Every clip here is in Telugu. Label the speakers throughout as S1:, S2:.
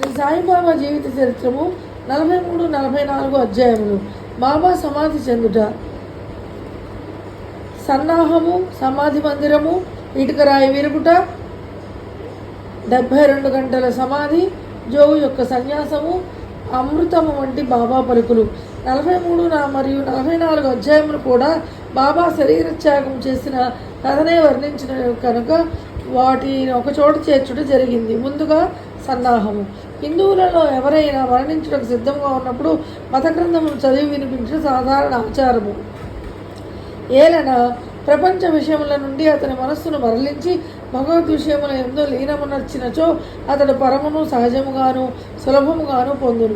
S1: శ్రీ సాయిబాబా జీవిత చరిత్రము నలభై మూడు నలభై నాలుగు అధ్యాయములు. బాబా సమాధి చెందుట. సన్నాహము సమాధి మందిరము ఇటుకరాయి విరుగుట. డెబ్భై రెండు గంటల సమాధి జోగు యొక్క సన్యాసము అమృతము వంటి బాబా పలుకులు. నలభై మూడు నా మరియు నలభై నాలుగు అధ్యాయములు కూడా బాబా శరీరత్యాగం చేసిన కథనే వర్ణించిన కనుక వాటిని ఒకచోట చేర్చుట జరిగింది. ముందుగా సన్నాహము. హిందువులలో ఎవరైనా మరణించడానికి సిద్ధంగా ఉన్నప్పుడు మత గ్రంథమును చదివి వినిపించడం సాధారణ ఆచారము. ఏలన ప్రపంచ విషయముల నుండి అతని మనస్సును మరలించి భగవద్ విషయముల ఎందు లీనమునర్చినచో అతడు పరమును సహజముగాను సులభముగాను పొందును.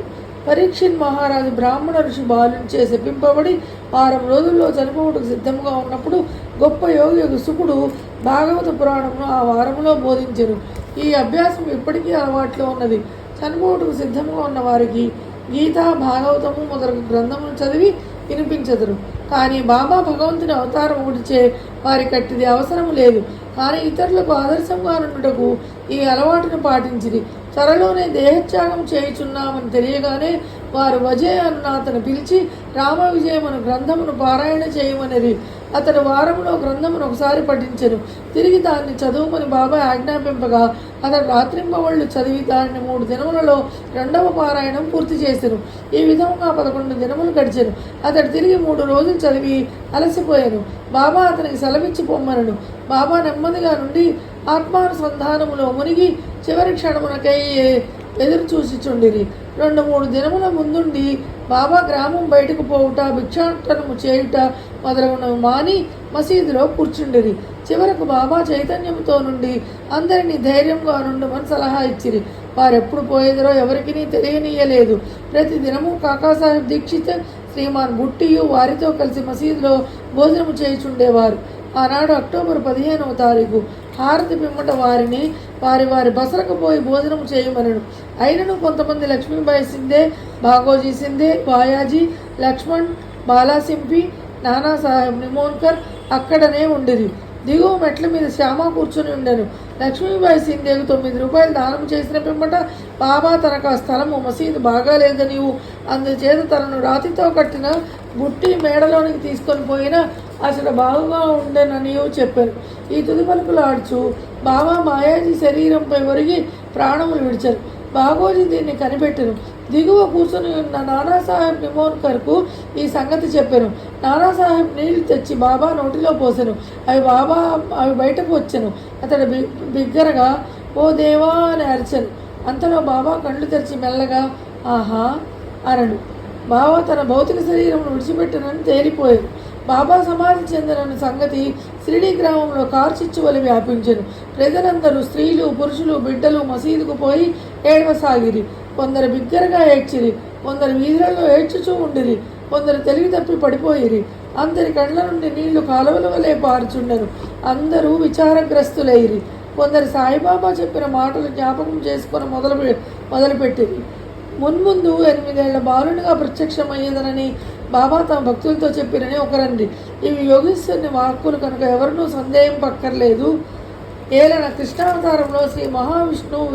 S1: పరీక్షిన్ మహారాజు బ్రాహ్మణ ఋషి బాలుంచే శపింపబడి వారం రోజుల్లో చనిపోవటకు సిద్ధముగా ఉన్నప్పుడు గొప్ప యోగి సుకుడు భాగవత పురాణమును ఆ వారములో బోధించెను. ఈ అభ్యాసం ఇప్పటికీ అలవాట్లో ఉన్నది. చనిపోవటకు సిద్ధముగా ఉన్న వారికి గీత భాగవతము మొదలగు గ్రంథములు చదివి వినిపించదురు. కానీ బాబా భగవంతుని అవతారం ఉడిచే వారి కట్టిది అవసరం లేదు. కానీ ఇతరులకు ఆదర్శంగా నుండుటకు ఈ అలవాటును పాటించిరి. త్వరలోనే దేహత్యాగం చేయుచున్నామని తెలియగానే వారు వజయ అన్న అతను పిలిచి రామ విజయమును గ్రంథమును పారాయణ చేయమనిరి. అతను వారంలో గ్రంథమును ఒకసారి పఠించెను. తిరిగి దాన్ని చదువుకొని బాబా ఆజ్ఞాపింపగా అతడు రాత్రింబవళ్ళు చదివి దాన్ని మూడు దినములలో రెండవ పారాయణం పూర్తి చేశాను ఈ విధంగా పదకొండు దినములు గడిచాను. అతడు తిరిగి మూడు రోజులు చదివి అలసిపోయాను. బాబా అతనికి సెలవిచ్చి పొమ్మనను. బాబా నెమ్మదిగా నుండి ఆత్మానుసంధానములో మునిగి చివరి క్షణమునకై ఎదురు చూసిచుండిరి రెండు మూడు దినముల ముందుండి బాబా గ్రామం బయటకు పోవుట భిక్షాటనము చేయుట మొదలగునవి మాని మసీదులో కూర్చుండిరి. చివరకు బాబా చైతన్యంతో నుండి అందరినీ ధైర్యంగా నుండమని సలహా ఇచ్చిరి. వారెప్పుడు పోయేదరో ఎవరికీ తెలియనీయలేదు. ప్రతి దినము కాకాసాహెబ్ దీక్షిత్ శ్రీమాన్ బుట్టియు వారితో కలిసి మసీదులో భోజనము చేయుచుండేవారు. ఆనాడు అక్టోబర్ పదిహేనవ తారీఖు హారతి పిమ్మట వారిని వారి వారి బసరకు పోయి భోజనం చేయమనను. అయినను కొంతమంది లక్ష్మీబాయి సిందే బాగోజీ సిందే బాయాజీ లక్ష్మణ్ బాలాసింపి నానాసాహెబ్ నిమోన్కర్ అక్కడనే ఉండిరి. దిగువ మెట్ల మీద శ్యామ కూర్చుని ఉండను. లక్ష్మీబాయి సింధేకు తొమ్మిది రూపాయలు దానం చేసిన పిమ్మట బాబా తనకు ఆ స్థలము మసీదు బాగాలేదనివు అందుచేత తనను రాతితో కట్టిన బుట్టి మేడలోనికి తీసుకొని పోయిన అసలు బాగుగా ఉండేనని చెప్పారు. ఈ తుది పలుకులు ఆడుచు. బాబా మాయాజీ శరీరంపై ఒరిగి ప్రాణములు విడిచారు. బాబోజీ దీన్ని కనిపెట్టను. దిగువ కూర్చుని ఉన్న నానాసాహెబ్ నిమోన్కర్కు ఈ సంగతి చెప్పాను. నానాసాహెబ్ నీళ్ళు తెచ్చి బాబా నోటిలో పోసాను. అవి బాబా అవి బయటకు వచ్చాను. అతడు బిగ్గరగా ఓ దేవా అని అరిచాను. అంతలో బాబా కళ్ళు తెరిచి మెల్లగా ఆహా అనడు. బాబా తన భౌతిక శరీరం విడిచిపెట్టనని తేలిపోయాడు. బాబా సమాధి చెందిన సంగతి శిరిడి గ్రామంలో కార్చిచ్చు వలి వ్యాపించను. ప్రజలందరూ స్త్రీలు పురుషులు బిడ్డలు మసీదుకు పోయి ఏడవసాగిరి. కొందరు బిగ్గరగా ఏడ్చిరి కొందరు వీధులలో ఏడ్చుచూ ఉండిరి కొందరు తెలివి తప్పి పడిపోయిరి. అందరి కళ్ళ నుండి నీళ్ళు కాలువల వలె పారుచుండెను. అందరూ విచారగ్రస్తులైరి. కొందరు సాయిబాబా చెప్పిన మాటలు జ్ఞాపకం చేసుకొని మొదలు మొదలుపెట్టిరి. మున్ముందు ఎనిమిదేళ్ళ బాలునిగా ప్రత్యక్షమయ్యేదనని బాబా తమ భక్తులతో చెప్పిరని ఒకరండి ఇవి యోగేశ్వరుని వాక్కులు కనుక ఎవరినూ సందేహం పక్కర్లేదు. ఏలన కృష్ణావతారంలో శ్రీ మహావిష్ణువు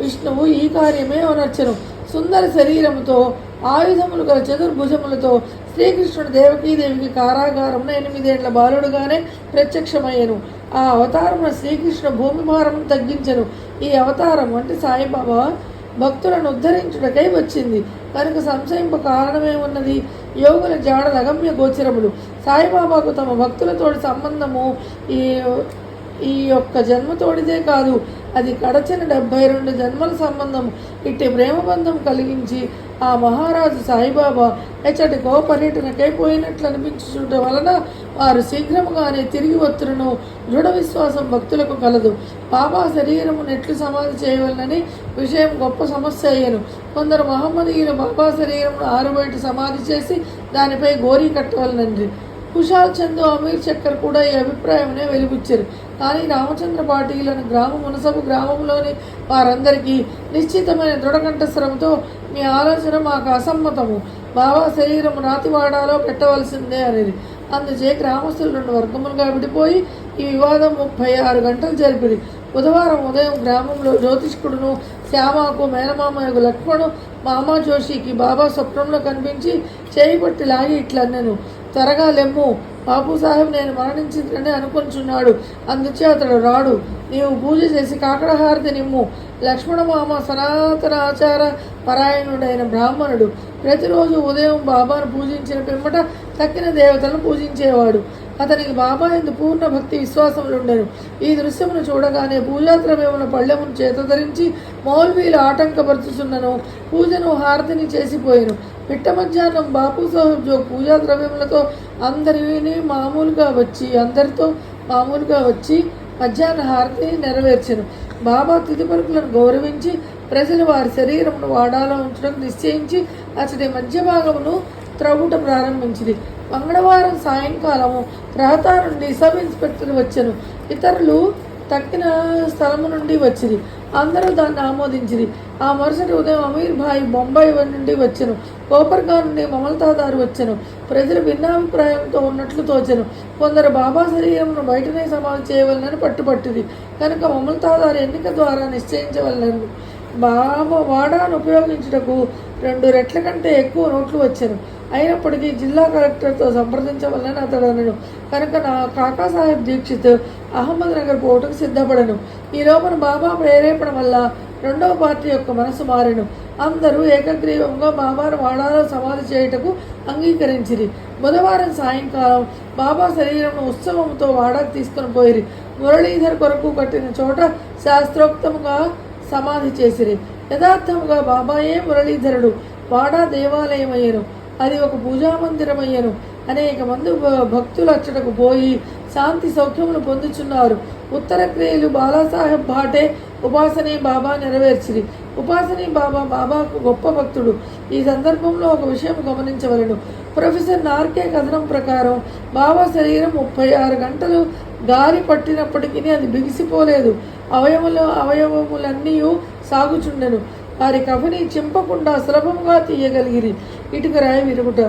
S1: విష్ణువు ఈ కార్యమే అనర్చను. సుందర శరీరముతో ఆయుధములు గల చతుర్భుజములతో శ్రీకృష్ణుడు దేవకీదేవికి కారాగారమున ఎనిమిదేండ్ల బాలుడుగానే ప్రత్యక్షమయ్యను. ఆ అవతారమున శ్రీకృష్ణ భూమి భారం తగ్గించను. ఈ అవతారం అంటే సాయిబాబా భక్తులను ఉద్ధరించుటకై వచ్చింది. కనుక సంశయింప కారణమేమున్నది? యోగుల జాడ రగమ్య గోచరములు. సాయిబాబాకు తమ భక్తులతోటి సంబంధము ఈ ఈ యొక్క జన్మతోడిదే కాదు. అది కడచిన డెబ్భై రెండు జన్మల సంబంధం ఇట్టి ప్రేమబంధం కలిగించి ఆ మహారాజు సాయిబాబా ఎచ్చటికో పర్యటనకై పోయినట్లు అనిపించుట వలన వారు శీఘ్రముగానే తిరిగి వత్తులను దృఢ విశ్వాసం భక్తులకు కలదు. బాబా శరీరము నెట్లు సమాధి చేయవలనని విషయం గొప్ప సమస్య అయ్యను. కొందరు మహమ్మదీయులు బాబా శరీరమును ఆరుబయట సమాధి చేసి దానిపై గోరీ కట్టవలనండి కుషాల్ చందు అమీర్ చక్కర్ కూడా ఈ అభిప్రాయమునే వెలిబుచ్చారు. కానీ రామచంద్ర పాటిలను గ్రామ మునసబు గ్రామంలోని వారందరికీ నిశ్చితమైన దృఢకంఠస్వరంతో మీ ఆలోచన మాకు అసమ్మతము. బాబా శరీరము రాతివాడాలో పెట్టవలసిందే అనేది. అందుచే గ్రామస్తులు రెండు వర్గములుగా విడిపోయి ఈ వివాదం ముప్పై ఆరు గంటలు జరిపింది బుధవారం ఉదయం గ్రామంలో జ్యోతిష్కుడును శ్యామకు మేనమామయ్యకు లక్ష్మణు మామ జోషికి బాబా స్వప్నంలో కనిపించి చేయి పట్టి లాగి ఇట్లన్నెను. త్వరగా లెమ్ము. బాపు సాహెబ్ నేను మరణించిందని అనుకుంటున్నాడు. అందుచే అతడు రాడు. నీవు పూజ చేసి కాకడహారతి నిమ్ము. లక్ష్మణ మామ సనాతన ఆచార పరాయణుడైన బ్రాహ్మణుడు. ప్రతిరోజు ఉదయం బాబాను పూజించిన పిమ్మట తక్కిన దేవతలను పూజించేవాడు. అతనికి బాబా ఎందు పూర్ణ భక్తి విశ్వాసములుండెను ఈ దృశ్యమును చూడగానే పూజాద్రవ్యముల పళ్ళెమును చేత ధరించి మౌల్వీలు ఆటంకపరుచుచున్నను పూజను హారతిని చేసిపోయాను. పిట్ట మధ్యాహ్నం బాపు సాహెబ్ జో పూజా ద్రవ్యములతో అందరిని మామూలుగా వచ్చి అందరితో మామూలుగా వచ్చి మధ్యాహ్న హారతి నెరవేర్చను. బాబా తుది పలుకులను గౌరవించి ప్రజలు వారి శరీరమును వాడాలో ఉంచడం నిశ్చయించి అతడి మధ్య భాగమును త్రవ్వుట ప్రారంభించింది మంగళవారం సాయంకాలము రహతా నుండి సబ్ ఇన్స్పెక్టర్ వచ్చెను. ఇతరులు తక్కిన స్థలము నుండి వచ్చింది అందరూ దాన్ని ఆమోదించిరి. ఆ మరుసటి ఉదయం అమీర్ భాయ్ బొంబాయి నుండి వచ్చెను. కోపర్గా నుండి మమల్తాదారు వచ్చెను. ప్రజలు భిన్నాభిప్రాయంతో ఉన్నట్లు తోచెను. కొందరు బాబా శరీరమును బయటనే సమాధి చేయవలనని పట్టుపట్టింది కనుక మమల్తాదారు ఎన్నిక ద్వారా నిశ్చయించవలను. బాబా వాడాను ఉపయోగించుటకు రెండు రెట్ల కంటే ఎక్కువ నోట్లు వచ్చాను. అయినప్పటికీ జిల్లా కలెక్టర్తో సంప్రదించవలని అతడు కనుక నా కాకాసాహెబ్ దీక్షిత్ అహ్మద్ నగర్ పోవటకు సిద్ధపడను. ఈ లోపల బాబా ప్రేరేపణ వల్ల రెండవ పార్టీ యొక్క మనసు మారెను. అందరూ ఏకగ్రీవంగా బాబాను వాడాలో సమాధి చేయుటకు అంగీకరించిరి. బుధవారం సాయంకాలం బాబా శరీరం ఉత్సవంతో వాడాకు తీసుకుని పోయిరి. మురళీధర్ కొరకు కట్టిన చోట శాస్త్రోక్తముగా సమాధి చేసిరి. యథార్థముగా బాబాయే మురళీధరుడు. వాడా దేవాలయమయ్యను. అది ఒక పూజా మందిరమయ్యను అనేక మంది భ- భక్తులు అచ్చటకు పోయి శాంతి సౌఖ్యమును పొందుచున్నారు. ఉత్తర క్రియలు బాలాసాహెబ్ భాటే ఉపాసనీ బాబా నెరవేర్చిరి. ఉపాసనీ బాబా బాబాకు గొప్ప భక్తుడు. ఈ సందర్భంలో ఒక విషయం గమనించవలను. ప్రొఫెసర్ నార్కే కథనం ప్రకారం బాబా శరీరం ముప్పై ఆరు గంటలు గాలి పట్టినప్పటికీ అది బిగిసిపోలేదు. అవయములు అవయవములన్నీ సాగుచుండెను. వారి కఫని చింపకుండా సులభంగా తీయగలిగిరి. ఇటుక రాయి విరుగుట.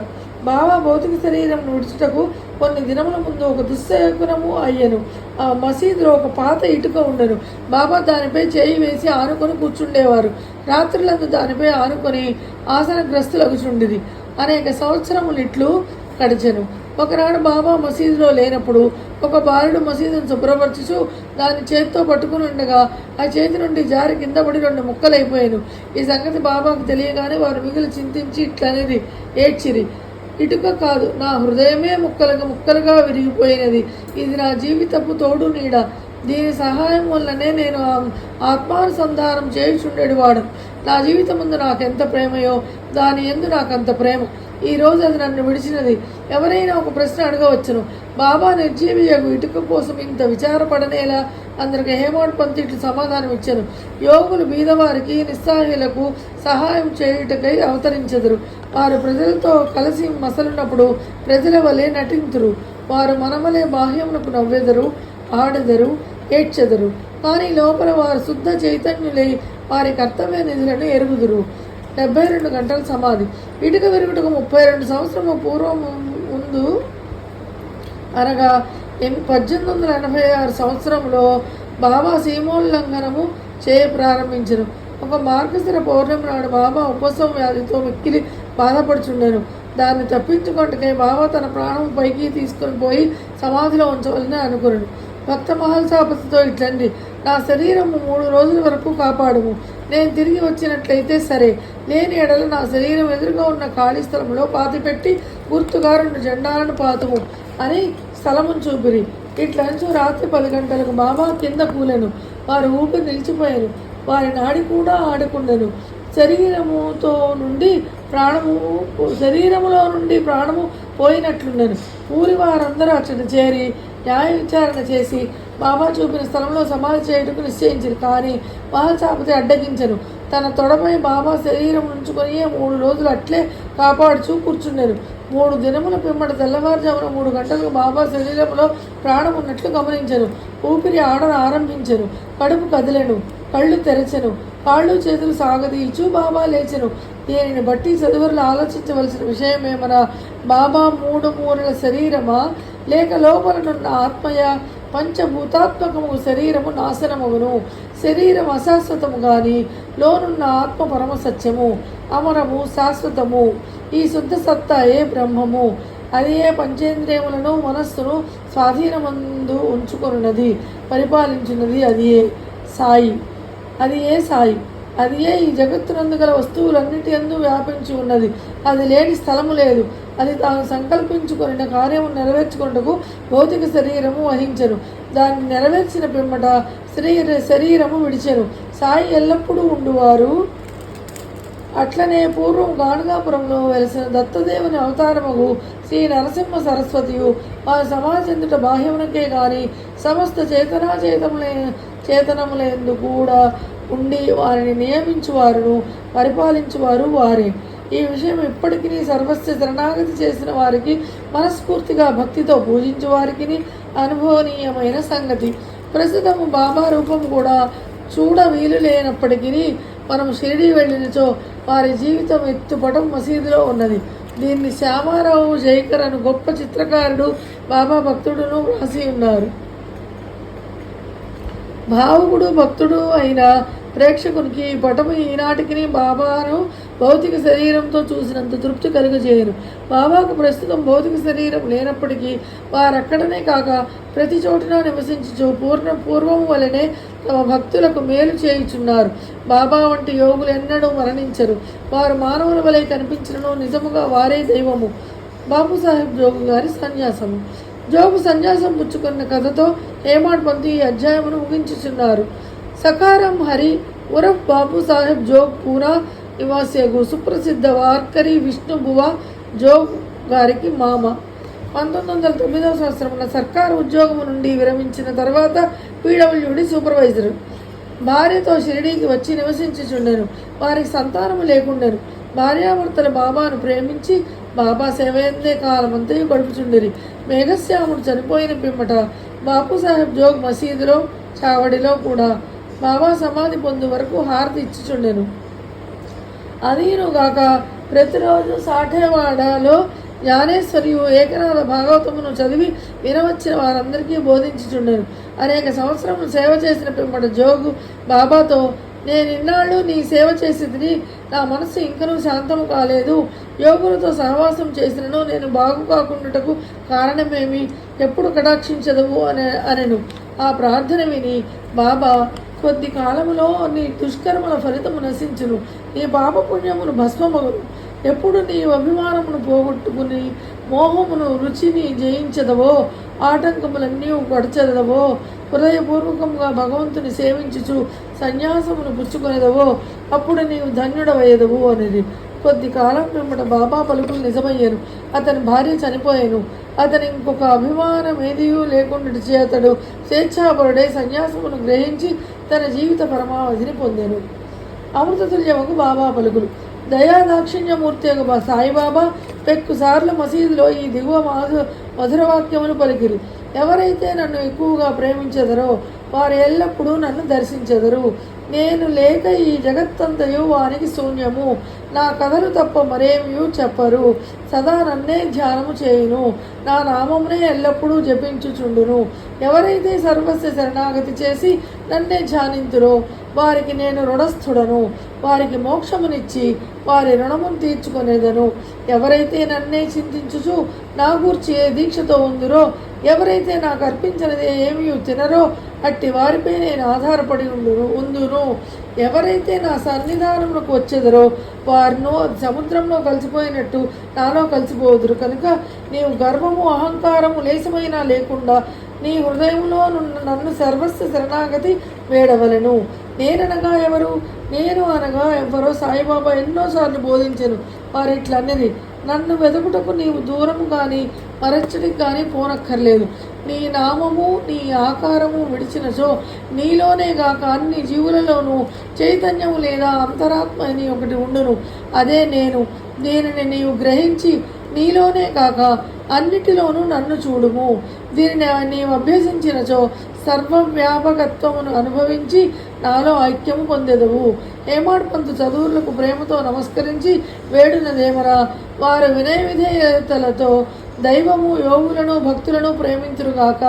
S1: బాబా భౌతిక శరీరం విడుచుటకు కొన్ని దినముల ముందు ఒక దుశ్శకునము అయ్యను. ఆ మసీదులో ఒక పాత ఇటుక ఉండను. బాబా దానిపై చేయి వేసి ఆనుకొని కూర్చుండేవారు. రాత్రులందు దానిపై ఆనుకొని ఆసనగ్రస్తులగుచుండిది అనేక సంవత్సరములు ఇట్లు గడిచెను ఒకనాడు బాబా మసీదులో లేనప్పుడు ఒక బాలుడు మసీదును శుభ్రపరచుచు దాన్ని చేతితో పట్టుకుని ఉండగా ఆ చేతి నుండి జారి కింద పడి రెండు ముక్కలైపోయాను. ఈ సంగతి బాబాకు తెలియగానే వారు మిగిలి చింతించి ఇట్లనేది ఏడ్చిరి. ఇటుక కాదు నా హృదయమే ముక్కలుగా ముక్కలుగా విరిగిపోయినది. ఇది నా జీవితపు తోడు నీడ. దీని సహాయం వల్లనే నేను ఆ- ఆత్మానుసంధానం చేయుచుండేవాడు. నా జీవితం ముందు నాకెంత ప్రేమయో దాని ఎందు నాకంత ప్రేమ. ఈ రోజు అది నన్ను విడిచినది. ఎవరైనా ఒక ప్రశ్న అడగవచ్చును. బాబా నిర్జీవియకు ఇటుక కోసం ఇంత విచారపడనేలా అందరికి హేమాడ్ పంతి ఇట్లు సమాధానం ఇచ్చాను. యోగులు బీదవారికి నిస్సాహులకు సహాయం చేయుటకై అవతరించెదరు. వారు ప్రజలతో కలిసి మసలున్నప్పుడు ప్రజల వలె నటింతురు. వారు మనమలే బాహ్యమునకు నవ్వెదరు ఆడెదరు ఏడ్చెదరు. కానీ లోపల వారు శుద్ధ చైతన్యులై వారి కర్తవ్య నిధులను ఎరుగుదురు. డెబ్బై రెండు గంటల సమాధి. ఇటుక విరుగుటకు ముప్పై రెండు సంవత్సరము పూర్వం ముందు అనగా పద్దెనిమిది వందల ఎనభై ఆరు సంవత్సరంలో బాబా సీమోల్లంఘనము చేయ ప్రారంభించను. ఒక మార్గశిర పౌర్ణమి నాడు బాబా ఉపశమ వ్యాధితో మిక్కిలి బాధపడుచుండెను. దాన్ని తప్పించుకుంటకై బాబా తన ప్రాణం పైకి తీసుకొని పోయి సమాధిలో ఉంచవలని అనుకున్నాడు భక్త మహల్సాపతితో ఇట్లండి నా శరీరము మూడు రోజుల వరకు కాపాడుము. నేను తిరిగి వచ్చినట్లయితే సరే. లేని ఎడల నా శరీరం ఎదురుగా ఉన్న ఖాళీ స్థలంలో పాతిపెట్టి గుర్తుగా రెండు జెండాలను పాతుము. అని స్థలమును చూపిరి. ఇట్లంచు రాత్రి పది గంటలకు బాబా కింద కూలెను. వారు ఊపిరి నిలిచిపోయారు వారి నాడి కూడా ఆడుకుండెను. శరీరముతో నుండి ప్రాణము శరీరములో నుండి ప్రాణము పోయినట్లుండెను. ఊరి వారందరూ అచ్చట చేరి న్యాయ విచారణ చేసి బాబా చూపిన స్థలంలో సమాధి చేయుటకు నిశ్చయించారు. కానీ మహల్సాపతి అడ్డగించను. తన తొడపై బాబా శరీరం ఉంచుకొని మూడు రోజులు అట్లే కాపాడుచూ కూర్చున్నారు మూడు దినముల పిమ్మట తెల్లవారుజామున మూడు గంటలకు బాబా శరీరంలో ప్రాణం ఉన్నట్లు గమనించను. ఊపిరి ఆడన ఆరంభించను. కడుపు కదిలెను. కళ్ళు తెరచెను. కాళ్ళు చేతులు సాగదీచు బాబా లేచెను. దీనిని బట్టి చదువులు ఆలోచించవలసిన విషయమేమరా? బాబా మూడు మూరల శరీరమా? లేక లోపలనున్న ఆత్మయ పంచభూతాత్మకము శరీరము నాశనమగును. శరీరం అశాశ్వతము గాని లోనున్న ఆత్మ పరమ సత్యము అమరము శాశ్వతము. ఈ శుద్ధ సత్తాయే బ్రహ్మము? అది ఏ పంచేంద్రియములను మనస్సును స్వాధీనమందు ఉంచుకొనున్నది పరిపాలించినది అది ఏ సాయి? అది ఏ సాయి? అది ఏ ఈ జగత్తునందు గల వస్తువులన్నిటి ఎందు వ్యాపించి ఉన్నది? అది లేని స్థలము లేదు. అది తాను సంకల్పించుకున్న కార్యము నెరవేర్చుకున్నటకు భౌతిక శరీరము వహించరు దాన్ని నెరవేర్చిన పిమ్మట శరీర శరీరము విడిచరు సాయి ఎల్లప్పుడూ ఉండువారు. అట్లనే పూర్వం గాణగాపురంలో వెలిసిన దత్తదేవుని అవతారముకు శ్రీ నరసింహ సరస్వతియు వారి సమాజందుట బాహ్యమునకే గాని సమస్త చేతనాచేతములే చేతనములందు కూడా ఉండి వారిని నియమించువారును పరిపాలించువారు వారే. ఈ విషయం ఇప్పటికీ సర్వస్వ శరణాగతి చేసిన వారికి మనస్ఫూర్తిగా భక్తితో పూజించు వారికి అనుభవనీయమైన సంగతి. ప్రస్తుతం బాబా రూపం కూడా చూడ వీలు లేనప్పటికీ మనం షిరిడి వెళ్ళినచో వారి జీవితం ఎత్తుపటం మసీదులో ఉన్నది. దీన్ని శ్యామారావు జైకర్ అను గొప్ప చిత్రకారుడు బాబా భక్తుడును వ్రాసి ఉన్నారు. భావుకుడు భక్తుడు అయిన ప్రేక్షకునికి ఈ పటము ఈనాటికి బాబాను భౌతిక శరీరంతో చూసినంత తృప్తి కలుగజేయను. బాబాకు ప్రస్తుతం భౌతిక శరీరం లేనప్పటికీ వారక్కడనే కాక ప్రతి చోటున నివసించు పూర్ణ పూర్వము వలనే తమ భక్తులకు మేలు చేయుచున్నారు. బాబా వంటి యోగులు ఎన్నడూ మరణించరు. వారు మానవుల వలె కనిపించను నిజముగా వారే దైవము. బాబు సాహెబ్ జోగు గారి సన్యాసము. జోగు సన్యాసం పుచ్చుకున్న కథతో హేమాడ్ పంతు ఈ అధ్యాయమును ముగించుచున్నారు. సకారం హరి ఉరఫ్ బాబు సాహెబ్ జోగ్ పూనా నివాసియగు సుప్రసిద్ధ వార్కరి విష్ణుబువ జోగ్ గారికి మామ. పంతొమ్మిది వందల తొమ్మిదవ సంవత్సరంలో సర్కారు ఉద్యోగం నుండి విరమించిన తర్వాత పీడబ్ల్యూడి సూపర్వైజర్. భార్యతో షిరిడీకి వచ్చి నివసించుచుండెను. వారికి సంతానము లేకుండెను. భార్యాభర్తల బాబాను ప్రేమించి బాబా సేవేందే కాలమంతా గడుపుచుండిరి. మేఘశ్యాముడు చనిపోయిన పిమ్మట బాపు సాహెబ్ జోగ్ మసీదులో చావడిలో కూడా బాబా సమాధి పొందు వరకు హారతి ఇచ్చుచుండెను. అదీనుగాక ప్రతిరోజు సాఠేవాడలో జ్ఞానేశ్వరియు ఏకనాథ భాగవతమును చదివి వినవచ్చిన వారందరికీ బోధించుచుండెను. అనేక సంవత్సరములు సేవ చేసిన పిమ్మట జోగు బాబాతో నేను ఇన్నాళ్ళు నీ సేవ చేసేది నా మనసు ఇంకనూ శాంతము కాలేదు. యోగులతో సహవాసం చేసినను నేను బాగు కాకుండాటకు కారణమేమి? ఎప్పుడు కటాక్షించదవు అనే అనెను. ఆ ప్రార్థన విని బాబా కొద్ది కాలములో నీ దుష్కర్మల ఫలితము నశించును. నీ పాపపుణ్యమును భస్మమగును. ఎప్పుడు నీ అభిమానమును పోగొట్టుకుని మోహమును రుచిని జయించదవో ఆటంకములన్నీ పడచెదవో హృదయపూర్వకంగా భగవంతుని సేవించుచు సన్యాసమును పుచ్చుకునేదవో అప్పుడు నీవు ధన్యుడవయ్యదవు అనేది. కొద్ది కాలం పిమ్మట బాబా పలుకులు నిజమయ్యాను. అతని భార్య చనిపోయాను. అతని ఇంకొక అభిమానం ఏదియూ లేకుండా చేతడు స్వేచ్ఛాపరుడై సన్యాసమును గ్రహించి తన జీవిత పరమావధిని పొందాను. అమృతతుల్యముకు బాబా పలుకులు. దయాదాక్షిణ్యమూర్తి యొక్క సాయిబాబా పెక్కుసార్లు మసీదులో ఈ దిగువ మాధు మధురవాక్యములు పలికిరి. ఎవరైతే నన్ను ఎక్కువగా ప్రేమించెదరో వారు ఎల్లప్పుడూ నన్ను దర్శించెదరు. నేను లేక ఈ జగత్తంతయు వారికి శూన్యము. నా కథలు తప్ప మరేమియూ చెప్పరు. సదా నన్నే ధ్యానము చేయును. నా నామమునే ఎల్లప్పుడూ జపించుచుండును. ఎవరైతే సర్వస్వ శరణాగతి చేసి నన్నే ధ్యానింతురో వారికి నేను రుణస్థుడను. వారికి మోక్షమునిచ్చి వారి రుణమును తీర్చుకొనేదను. ఎవరైతే నన్నే చింతించుచు నా గూర్చి ఏ దీక్షతో ఉందిరో ఎవరైతే నాకు అర్పించినది ఏమీ తినరో అట్టి వారిపై నేను ఆధారపడి ఉండును ఉందును. ఎవరైతే నా సన్నిధానంలోకి వచ్చేదరో వారిను సముద్రంలో కలిసిపోయినట్టు నాలో కలిసిపోదురు. కనుక నీవు గర్వము అహంకారము లేసమైనా లేకుండా నీ హృదయంలో నున్న నన్ను సర్వస్వ శరణాగతి వేడవలను. నేననగా ఎవరు? నేను అనగా ఎవరో సాయిబాబా ఎన్నోసార్లు బోధించను. వారు ఇట్లన్నది నన్ను వెతుకుటకు నీవు దూరము కానీ మరచ్చడికి కానీ పోనక్కర్లేదు. నీ నామము నీ ఆకారము విడిచినచో నీలోనే గాక అన్ని జీవులలోనూ చైతన్యము లేదా అంతరాత్మ అని ఒకటి ఉండును. అదే నేను దీనిని నీవు గ్రహించి నీలోనే కాక అన్నిటిలోనూ నన్ను చూడుము. దీనిని నీవు అభ్యసించినచో సర్వవ్యాపకత్వమును అనుభవించి నాలో ఐక్యము పొందెదవు. ఏమాడ్పంతు చదువులకు ప్రేమతో నమస్కరించి వేడునదేమరా? వారు వినయ విధేయతలతో దైవము యోగులను భక్తులను ప్రేమించురుగాక.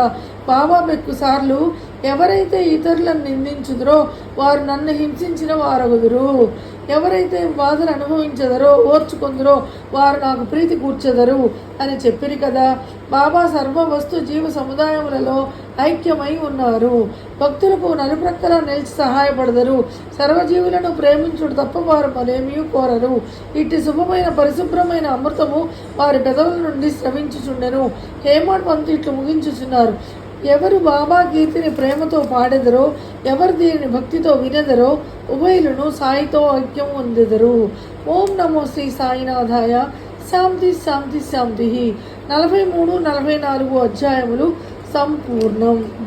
S1: బాబా సార్లు ఎవరైతే ఇతరులను నిందించుదరో వారు నన్ను హింసించిన వారగుదురు. ఎవరైతే బాధలు అనుభవించదరో ఓర్చుకుందరో వారు నాకు ప్రీతి కూర్చెదరు అని చెప్పిరి కదా. బాబా సర్వ వస్తు జీవ సముదాయములలో ఐక్యమై ఉన్నారు. భక్తులకు నలుప్రక్కల నిలిచి సహాయపడదరు. సర్వజీవులను ప్రేమించుడు తప్ప వారు మరేమీ కోరరు. ఇట్టి శుభమైన పరిశుభ్రమైన అమృతము వారి పెదవుల నుండి స్రవించుచుండెను. హేమాడ్ పంతు ఇట్లు ముగించుచున్నారు. ఎవరు బాబా గీతిని ప్రేమతో పాడెదరో ఎవరు దీనిని భక్తితో వినెదరో ఉభయులను సాయితో ఐక్యం పొందెదరు. ఓం నమో శ్రీ సాయినాథాయ. శాంతి శాంతి శాంతి. నలభై మూడు నలభై నాలుగు అధ్యాయములు సంపూర్ణం.